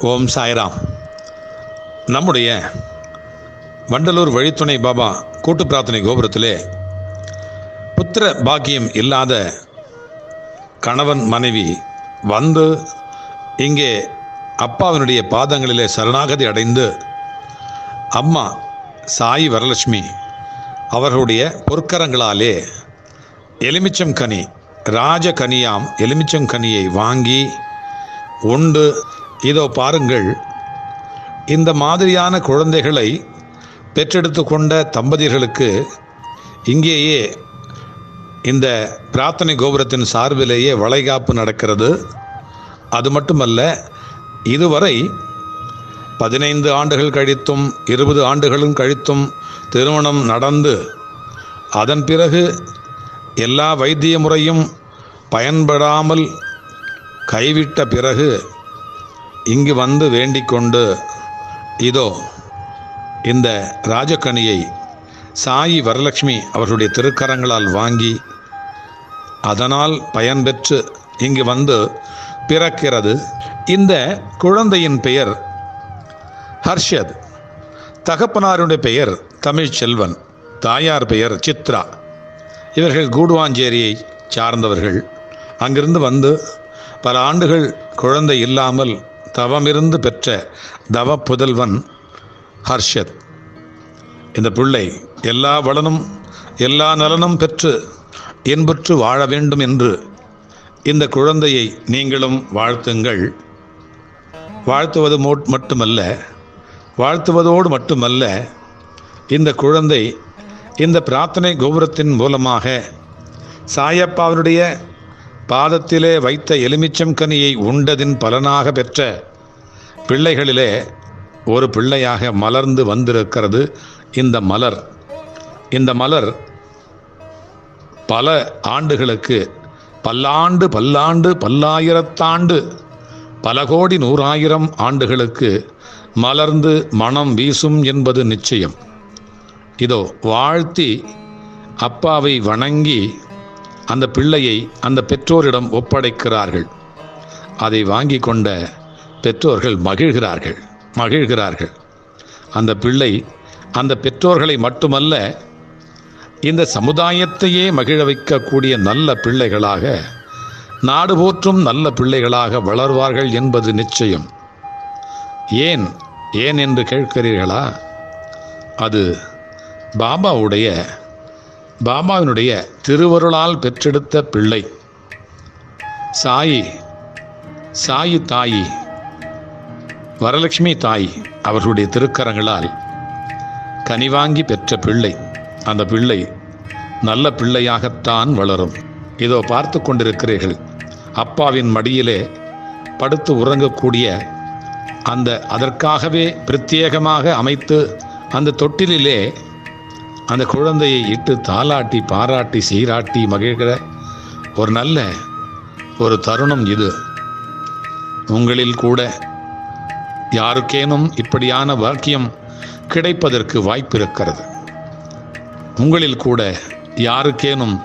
ஓம் சாய்ராம். நம்முடைய வண்டலூர் வழித்துணை பாபா கூட்டு பிரார்த்தனை கோபுரத்திலே புத்திர பாக்கியம் இல்லாத கணவன் மனைவி வந்து இங்கே அப்பாவினுடைய பாதங்களிலே சரணாகதி அடைந்து அம்மா சாய் வரலட்சுமி அவர்களுடைய பொற்கரங்களாலே எலுமிச்சம் கனி ராஜகனியாம் எலுமிச்சம் கனியை வாங்கி உண்டு இதோ பாருங்கள் இந்த மாதிரியான குழந்தைகளை பெற்றெடுத்து கொண்ட தம்பதியர்களுக்கு இங்கேயே இந்த பிரார்த்தனை கோபுரத்தின் சார்பிலேயே வளைகாப்பு நடக்கிறது. அது மட்டுமல்ல இதுவரை பதினைந்து ஆண்டுகள் கழித்தும் இருபது ஆண்டுகளும் கழித்தும் திருமணம் நடந்து அதன் பிறகு எல்லா வைத்திய முறையும் பயன்படாமல் கைவிட்ட பிறகு இங்கு வந்து வேண்டிக் கொண்டு இதோ இந்த ராஜக்கனியை சாயி வரலட்சுமி அவர்களுடைய திருக்கரங்களால் வாங்கி அதனால் பயன்பெற்று இங்கு வந்து பிறக்கிறது. இந்த குழந்தையின் பெயர் ஹர்ஷத் தகப்பனாருடைய பெயர் தமிழ்ச்செல்வன் தாயார் பெயர் சித்ரா. இவர்கள் கூடுவாஞ்சேரியை சார்ந்தவர்கள். அங்கிருந்து வந்து பல ஆண்டுகள் குழந்தை இல்லாமல் தவமிருந்து பெற்ற தவ புதல்வன் ஹர்ஷத். இந்த பிள்ளை எல்லா வளனும் எல்லா நலனும் பெற்று இன்புற்று வாழ வேண்டும் என்று இந்த குழந்தையை நீங்களும் வாழ்த்துங்கள். வாழ்த்துவது மட்டுமல்ல வாழ்த்துவதோடு மட்டுமல்ல இந்த குழந்தை இந்த பிரார்த்தனை கோபுரத்தின் மூலமாக சாயப்பாவினுடைய பாதத்திலே வைத்த எலுமிச்சம் கனியை உண்டதின் பலனாக பெற்ற பிள்ளைகளிலே ஒரு பிள்ளையாக மலர்ந்து வந்திருக்கிறது இந்த மலர். இந்த மலர் பல ஆண்டுகளுக்கு பல்லாண்டு பல்லாண்டு பல்லாயிரத்தாண்டு பல கோடி நூறாயிரம் ஆண்டுகளுக்கு மலர்ந்து மனம் வீசும் என்பது நிச்சயம். இதோ வாழ்த்தி அப்பாவை வணங்கி அந்த பிள்ளையை அந்த பெற்றோரிடம் ஒப்படைக்கிறார்கள். அதை வாங்கி கொண்ட பெற்றோர்கள் மகிழ்கிறார்கள் மகிழ்கிறார்கள். அந்த பிள்ளை அந்த பெற்றோர்களை மட்டுமல்ல இந்த சமுதாயத்தையே மகிழ வைக்கக்கூடிய நல்ல பிள்ளைகளாக நாடு போற்றும் நல்ல பிள்ளைகளாக வளர்வார்கள் என்பது நிச்சயம். ஏன் ஏன் என்று கேட்கிறீர்களா? அது பாபாவுடைய பாபாவினுடைய திருவருளால் பெற்றெடுத்த பிள்ளை. சாயி சாயி தாயி வரலட்சுமி தாய் அவர்களுடைய திருக்கரங்களால் கனிவாங்கி பெற்ற பிள்ளை. அந்த பிள்ளை நல்ல பிள்ளையாகத்தான் வளரும். இதோ பார்த்து கொண்டிருக்கிறீர்கள் அப்பாவின் மடியிலே படுத்து உறங்கக்கூடிய அந்த அதற்காகவே பிரத்யேகமாக அமைத்து அந்த தொட்டிலிலே அந்த குழந்தையை இட்டு தாலாட்டி பாராட்டி சீராட்டி மகிழ்கிற ஒரு நல்ல ஒரு தருணம் இது. உங்களில் கூட யாருக்கேனும் இப்படியான வாக்கியம் கிடைப்பதற்கு வாய்ப்பு இருக்கிறது உங்களில் கூட யாருக்கேனும்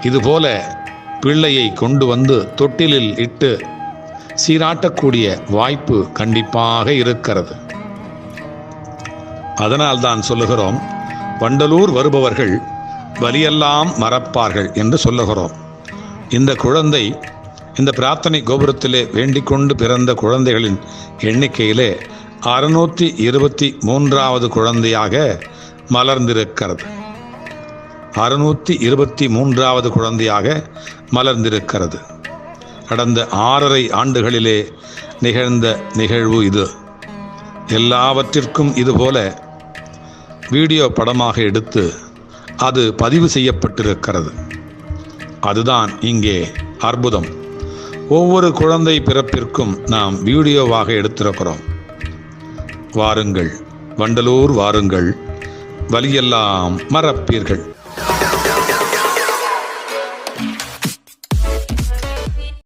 இதுபோல பிள்ளையை கொண்டு வந்து தொட்டிலில் இட்டு சீராட்டக்கூடிய வாய்ப்பு கண்டிப்பாக இருக்கிறது. அதனால் தான் சொல்லுகிறோம் வண்டலூர் வருபவர்கள் வலியெல்லாம் மறப்பார்கள் என்று சொல்லுகிறோம். இந்த குழந்தை இந்த பிரார்த்தனை கோபுரத்திலே வேண்டிக்கொண்டு பிறந்த குழந்தைகளின் எண்ணிக்கையிலே அறுநூற்றி இருபத்தி மூன்றாவது குழந்தையாக மலர்ந்திருக்கிறது. அறுநூற்றி இருபத்தி மூன்றாவது குழந்தையாக மலர்ந்திருக்கிறது. கடந்த ஆறரை ஆண்டுகளிலே நிகழ்ந்த நிகழ்வு இது. எல்லாவற்றிற்கும் இதுபோல வீடியோ படமாக எடுத்து அது பதிவு செய்யப்பட்டிருக்கிறது. அதுதான் இங்கே அற்புதம். ஒவ்வொரு குழந்தை பிறப்பிற்கும் நாம் வீடியோவாக எடுத்திருக்கிறோம். வாருங்கள் வண்டலூர் வாருங்கள் வழியெல்லாம் மறப்பீர்கள்.